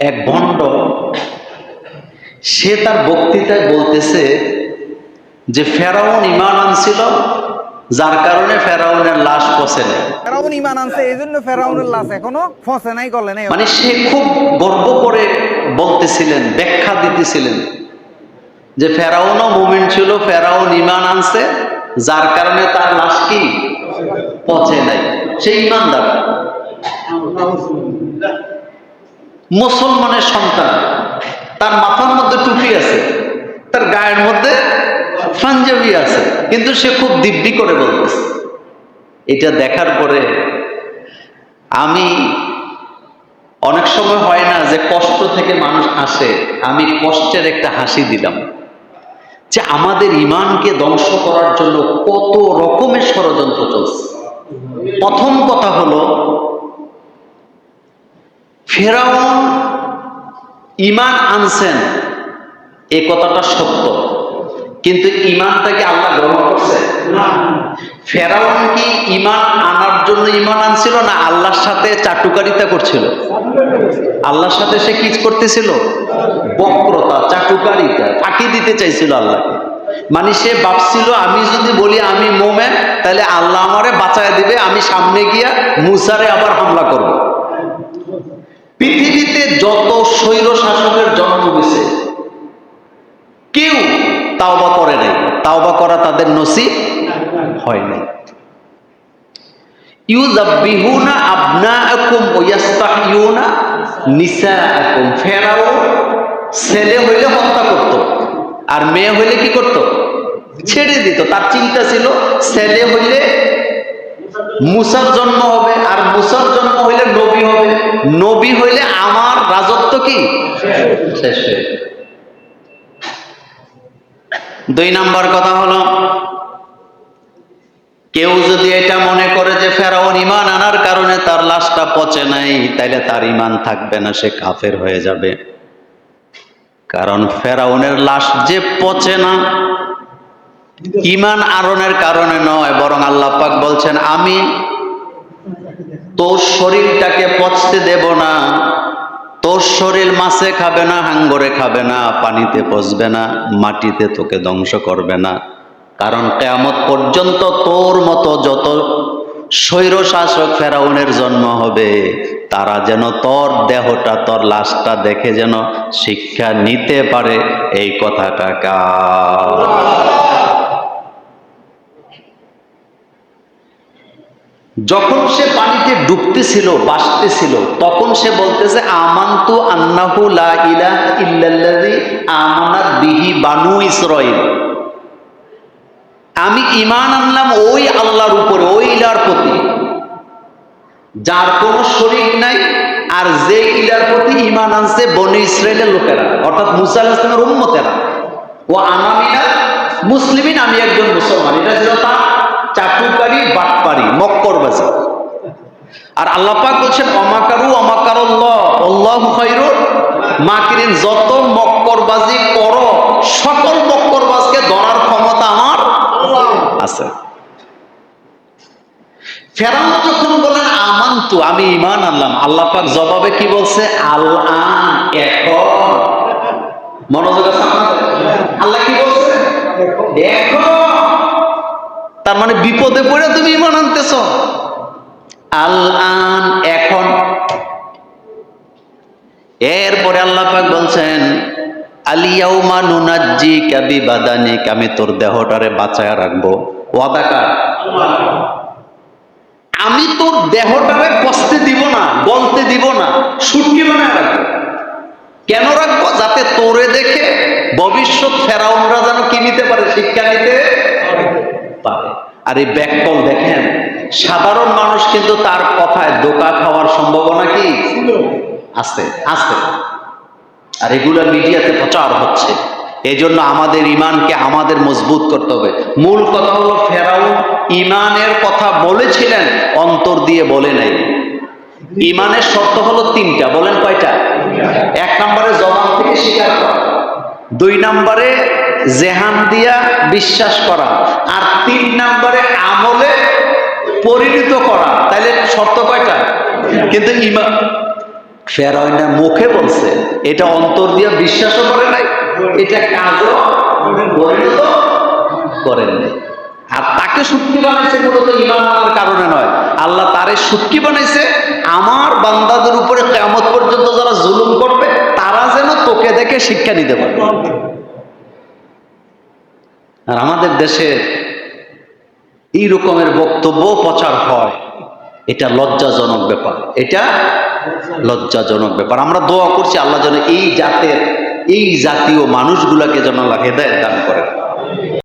এক ভণ্ড সে তার বক্তৃতায় বলতেছে যে ফেরাউন ইমান আনছিল যার কারণে ফেরাউনের লাশ পচে নেই। ফেরাউন ইমান আনছে এই জন্য ফেরাউনের লাশ এখনও ফসে নাই করলে নাই। মানে সে খুব গর্ব করে বলতেছিলেন ব্যাখ্যা দিতেছিলেন যে ফেরাউনও মুমিন ছিল ফেরাউন ইমান আনছে যার কারণে তার লাশ কি? পচে নাই। সে ইমানদার মুসলমানের সন্তান। তার মাথার মধ্যে টুপি আছে, তার গায়ের মধ্যে পাঞ্জাবি আছে, কিন্তু সে খুব দিব্যি করে বলতেছে। এটা দেখার পরে আমি অনেক সময় হয় না যে কষ্ট থেকে মানুষ হাসে, আমি কষ্টের একটা হাসি দিলাম। যে আমাদের ইমানকে ধ্বংস করার জন্য কত রকমের ষড়যন্ত্র চলছে। প্রথম কথা হলো ফেরাউন ইমান আনছেন, এ কথাটা সত্য। কিন্তু ইমানটাকে আল্লাহ গ্রহণ করছে ফেরাউন কি ইমান আনার জন্য ইমান আনছিল না আল্লাহর সাথে চাটুকারিতা করছিল? আল্লাহর সাথে সে কি করতেছিল? বক্রতা, চাটুকারিতা, ফাঁকি দিতে চাইছিল আল্লাহকে। মানে সে ভাবছিল, আমি যদি বলি আমি মোমেন, তাহলে আল্লাহ আমারে বাঁচায় দিবে, আমি সামনে গিয়া মুসারে আবার হামলা করব। যত শাসকের জন্ম হয়েছে কেউ তাওবা করে নাই। তাওবা করা তাদের নসিব হয় নাই। ফেরাও ছেলে হইলে হত্যা করত, আর মেয়ে হইলে কি করত? ছেড়ে দিত। তার চিন্তা ছিল, ছেলে হইলে মুসার জন্ম হবে, আর মুসার জন্ম হইলে নবী হবে। নবী হইলে আমার রাজত্ব কি? শেষ হয়ে দুই নাম্বার কথা হলো, কেউ যদি এটা মনে করে যে ফেরাউন ইমান আনার কারণে তার লাশটা পচে নাই, তাইলে তার ইমান থাকবে না, সে কাফের হয়ে যাবে। কারণ ফেরাউনের লাশ যে পচে না ইমান আরণের কারণে নয়, বরং আল্লাহ পাক বলছেন, আমি তোর শরীরটাকে পচতে দেব না। তোর শরীর মাছে খাবে না, হাঙ্গরে খাবে না, পানিতে পচবে না, মাটিতে তোকে ধ্বংস করবে না। কারণ কেয়ামত পর্যন্ত তোর মতো যত স্বৈর শাসক ফেরাউনের জন্ম হবে, তারা যেন তোর দেহটা, তোর লাশটা দেখে যেন শিক্ষা নিতে পারে, এই কথাটা কার? যখন সে পানিতে ডুবতেছিল বাসতেছিল তখন সে বলতেছে, আমান্তু আন্নাহু লা ইলাহা ইল্লাল্লাযী আমানাত বিহি বানু ইসরাঈল। আমি ঈমান আনলাম ওই আল্লাহর উপরে, ওই ইলার প্রতি। যার কোনো শরীক নাই, আর যে ইলার প্রতি ঈমান আনছে বনি ইসরায়েলের লোকেরা, অর্থাৎ মুসা আলাইহিস সালামের উম্মতেরা। ও আনামিনা মুসলিমিন, আমি একজন মুসলমান। এটা ছিল তার চাটুকারি বাটপারি মক্করবাজি আর আল্লাপাক বলছেন, অমাকারু, অমাকারুল্লাহ আল্লাহু খায়রুল মাকিরিন, যত মক্করবাজি করো, সকল মক্করবাজকে ধরার ক্ষমতা আমার আছে। ফেরাউন যখন বলেন, আমান্তু, আমি ঈমান আনলাম। আল্লাহ পাক জবাবে কি বলছে? আল আন এখন। মনোযোগ আছে? আল্লাহ কি বলছে? এখন। তার মানে বিপদে পড়ে তুমি ইমান আনতেছ। আল আন এখন। এরপরে আল্লাহ পাক বলছেন আলিয়াউমা নুনাজ্জি কাবি বাদানিক আমি তোর দেহটারে বাঁচায় রাখব। ওয়াদাকার আমি তোর দেহটারে কষ্টে দিব না, গলতে দিব না, সুটকি বানায় রাখব। কেন রাখব? যাতে তোরে দেখে ভবিষ্যৎ ফেরাউনরা যেন কি নিতে পারে, শিক্ষা নিতে? আর এই ব্যাককল দেখেন, সাধারণ মানুষ কিন্তু তার কথায় দোকা খাওয়ার সম্ভাবনা কি? আছে আছে। আর এগুলো মিডিয়াতে প্রচার হচ্ছে। এই জন্য আমাদের ইমানকে আমাদের মজবুত করতে হবে। মূল কথা হলো, ফেরাউন ইমানের কথা বলেছিলেন, অন্তর দিয়ে বলে নাই। ইমানের শর্ত হলো তিনটা, বলেন কয়টা? এক নম্বরে জবান থেকে স্বীকার করা। দুই নম্বরে জেহান দিয়া বিশ্বাস করা। আর তিন নম্বরে আমলে পরিণত করা। তাইলে শর্ত কয়টা? কিন্তু ইমান ফেরাউনের মুখে বলছে, এটা অন্তর দিয়ে বিশ্বাসও করে নাই, এটা কাজও পরিণত করেন নাই। আর তাকে সুটকি বানাইছে মূলত ইমান আনার কারণে নয়। আল্লাহ তারে সুটকি বানাইছে, আমার বান্দাদের উপরে কেমত পর্যন্ত যারা জুলুম করবে, তারা যেন তোকে দেখে শিক্ষা নিতে পারে। আর আমাদের দেশে এই রকমের বক্তব্য প্রচার হয়। এটা লজ্জাজনক ব্যাপার। এটা লজ্জাজনক ব্যাপার। আমরা দোয়া করছি আল্লাহ যেন এই জাতের, এই জাতীয় মানুষগুলাকে যেন আল্লাহ হেদায়ত দান করেন।